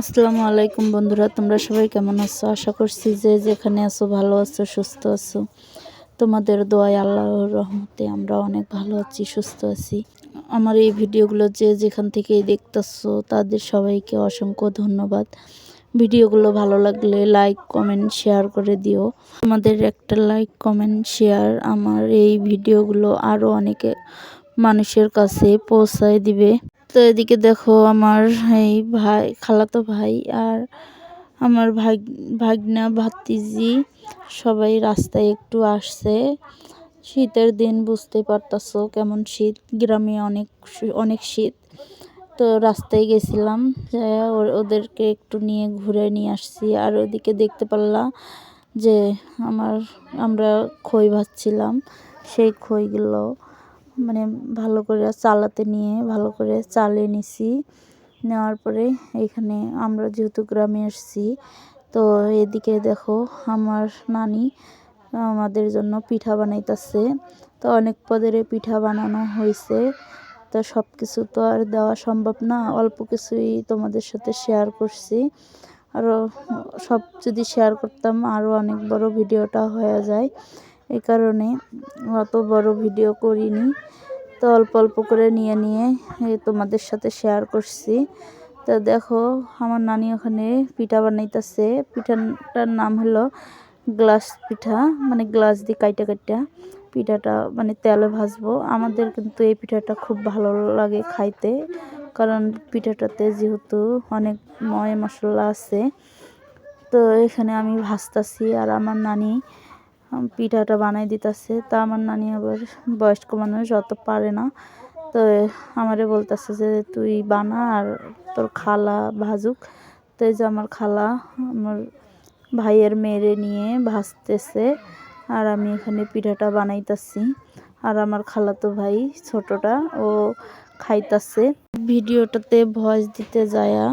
আসসালামু আলাইকুম বন্ধুরা, তোমরা সবাই কেমন আছো? আশা করছি যে যেখানে আছো ভালো আছো, সুস্থ আছো। তোমাদের দোয়ায় আল্লাহর রহমতে আমরা অনেক ভালো আছি, সুস্থ আছি। আমার এই ভিডিওগুলো যে যেখান থেকেই দেখতেছো, তাদের সবাইকে অসংখ্য ধন্যবাদ। ভিডিওগুলো ভালো লাগলে লাইক, কমেন্ট, শেয়ার করে দিও। তোমাদের একটা লাইক, কমেন্ট, শেয়ার আমার এই ভিডিওগুলো আরও অনেকে মানুষের কাছে পৌঁছায় দিবে। তো এদিকে দেখো আমার এই ভাই, খালাতো ভাই আর আমার ভাগ, ভাগনা, ভাতিজি সবাই রাস্তায় একটু আসছে। শীতের দিন বুঝতে পারতাছো কেমন শীত, গ্রামে অনেক অনেক শীত। তো রাস্তায় গেছিলাম ওদেরকে একটু নিয়ে ঘুরে নিয়ে আসছি। আর ওদিকে দেখতে পারলাম যে আমার, আমরা খই ভাজছিলাম, সেই খইগুলো মানে ভালো করে চালাতে নিয়ে, ভালো করে চালিয়ে নিছি। নেওয়ার পরে এখানে আমরা যেহেতু গ্রামে এসেছি তো এদিকে দেখো আমার নানি আমাদের জন্য পিঠা বানাইতেছে। তো অনেক পদের পিঠা বানানো হয়েছে তো সব কিছু তো আর দেওয়া সম্ভব না, অল্প কিছুই তোমাদের সাথে শেয়ার করছি। আরও সব যদি শেয়ার করতাম আরও অনেক বড় ভিডিওটা হয়ে যায়। এই কারণে অত বড় ভিডিও করিনি। তো অল্প অল্প করে নিয়ে নিয়ে তোমাদের সাথে শেয়ার করছি। তো দেখো, আমার নানি ওখানে পিঠা বানাইতেছে। পিঠাটার নাম হলো গ্লাস পিঠা মানে গ্লাস দিয়ে কাইটা কাইটা পিঠাটা মানে তেলে ভাজবো। আমাদের কিন্তু এই পিঠাটা খুব ভালো লাগে খাইতে, কারণ পিঠাটাতে যেহেতু অনেক ময় মশলা আছে। তো এখানে আমি ভাজতাছি আর আমার নানি পিঠাটা বানাই দিতেছে। তা আমার নানি আবার বয়স্ক মানুষ, অত পারে না। তো আমারে বলতেছে যে, তুই বানা আর তোর খালা ভাজুক। তো এই যে আমার খালা, আমার ভাইয়ের মেরে নিয়ে ভাজতেছে। আর আমি এখানে পিঠাটা বানাইতাছি। আর আমার খালাতো ভাই ছোটটা, ও খাইতাছে। ভিডিওটাতে ভয়েস দিতে যায়া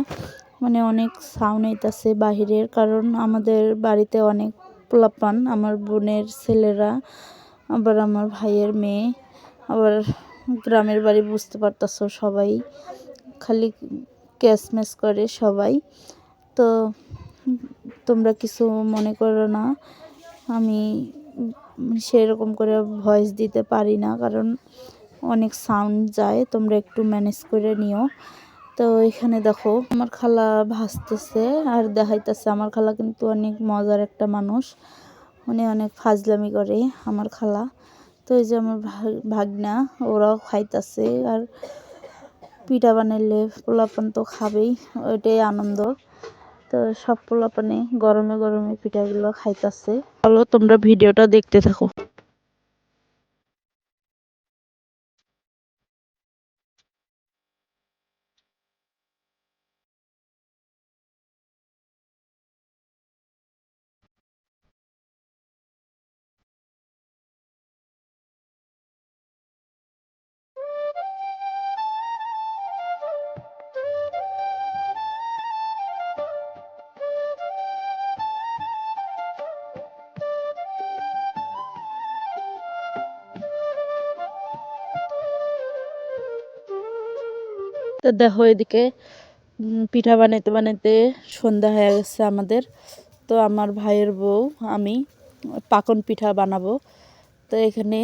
মানে অনেক সাউন্ড আইতাছে বাহিরের। কারণ আমাদের বাড়িতে অনেক পোলাপান আমার বোনের ছেলেরা, আবার আমার ভাইয়ের মেয়ে, আবার গ্রামের বাড়ি বুঝতে পারতাছ সবাই। খালি ক্যাশম্যাশ করে সবাই। তো তোমরা কিছু মনে করো না। আমি সেরকম করে ভয়েস দিতে পারি না, কারণ অনেক সাউন্ড যায়। তোমরা একটু ম্যানেজ করে নিও। তো এখানে দেখো, আমার খালা ভাসতেছে আর দেখাইতেছে। আমার খালা কিন্তু অনেক মজার একটা মানুষ। উনি অনেক ফাজলামি করে, আমার খালা। তো এই যে আমার ভাগনা, ওরাও খাইতেছে আর পিঠা বানাইলে পোলাপান তো খাবেই, ওইটাই আনন্দ। তো সব পোলাপানে গরমে গরমে পিঠাগুলো খাইতেছে। চলো তোমরা ভিডিওটা দেখতে থাকো। তো দেখো এদিকে পিঠা বানাইতে বানাইতে সন্ধ্যা হয়ে গেছে আমাদের। তো আমার ভাইয়ের বউ, আমি পাকন পিঠা বানাবো। তো এখানে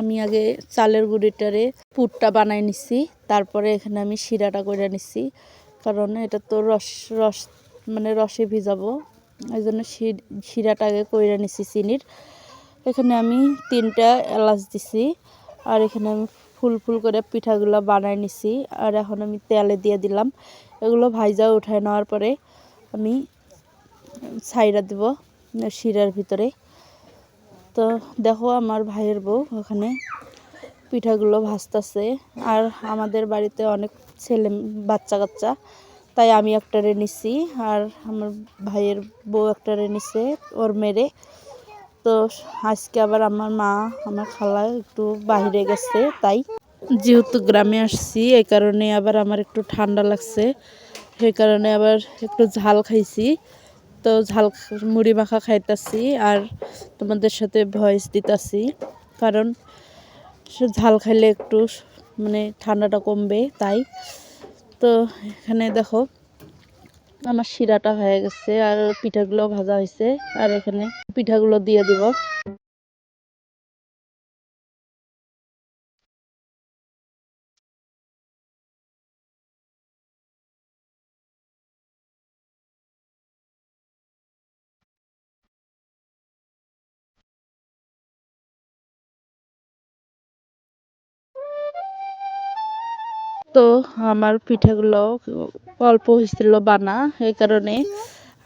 আমি আগে চালের গুঁড়িটারে পুরটা বানাই নিছি, তারপরে এখানে আমি শিরাটা করে নিছি। কারণ এটা তো রস রস মানে রসে ভিজাবো। এই জন্য শিরাটা আগে করে নিছি চিনির। এখানে আমি তিনটা এলাচ দিছি, আর এখানে আমি ফুল ফুল করে পিঠাগুলো বানাই নিছি। আর এখন আমি তেলে দিয়ে দিলাম। এগুলো ভাইজা উঠায় নেওয়ার পরে আমি ছাইরা দেব শিরার ভিতরে। তো দেখো আমার ভাইয়ের বউ ওখানে পিঠাগুলো ভাজতেছে। আর আমাদের বাড়িতে অনেক ছেলে বাচ্চা কাচ্চা, তাই আমি একটারে নিছি। আর আমার ভাইয়ের বউ একটারে নিছে, ওর মেরে। তো আজকে আবার আমার মা, আমার খালা একটু বাহিরে গেছে, তাই যেহেতু গ্রামে আসছি, এই কারণে আবার আমার একটু ঠান্ডা লাগছে। সেই কারণে আবার একটু ঝাল খাইছি। তো ঝাল মুড়ি মাখা খাইতাছি আর তোমাদের সাথে ভয়েস দিতাছি, কারণ সে ঝাল খাইলে একটু মানে ঠান্ডাটা কমবে, তাই। তো এখানে দেখো আমার শিরাটা হয়ে গেছে আর পিঠাগুলো ভাজা হয়েছে। আর এখানে পিঠাগুলো দিয়ে দিব। তো আমার পিঠাগুলো অল্প হয়েছিল বানা, এই কারণে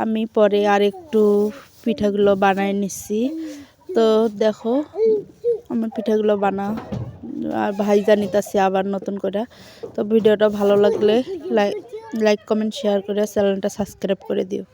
আমি পরে আর একটু পিঠাগুলো বানায় নিচ্ছি। তো দেখো, আমার পিঠাগুলো বানা, আর ভাই নিতেছি আবার নতুন করে। তো ভিডিওটা ভালো লাগলে লাইক লাইক, কমেন্ট, শেয়ার করে চ্যানেলটা সাবস্ক্রাইব করে দিও।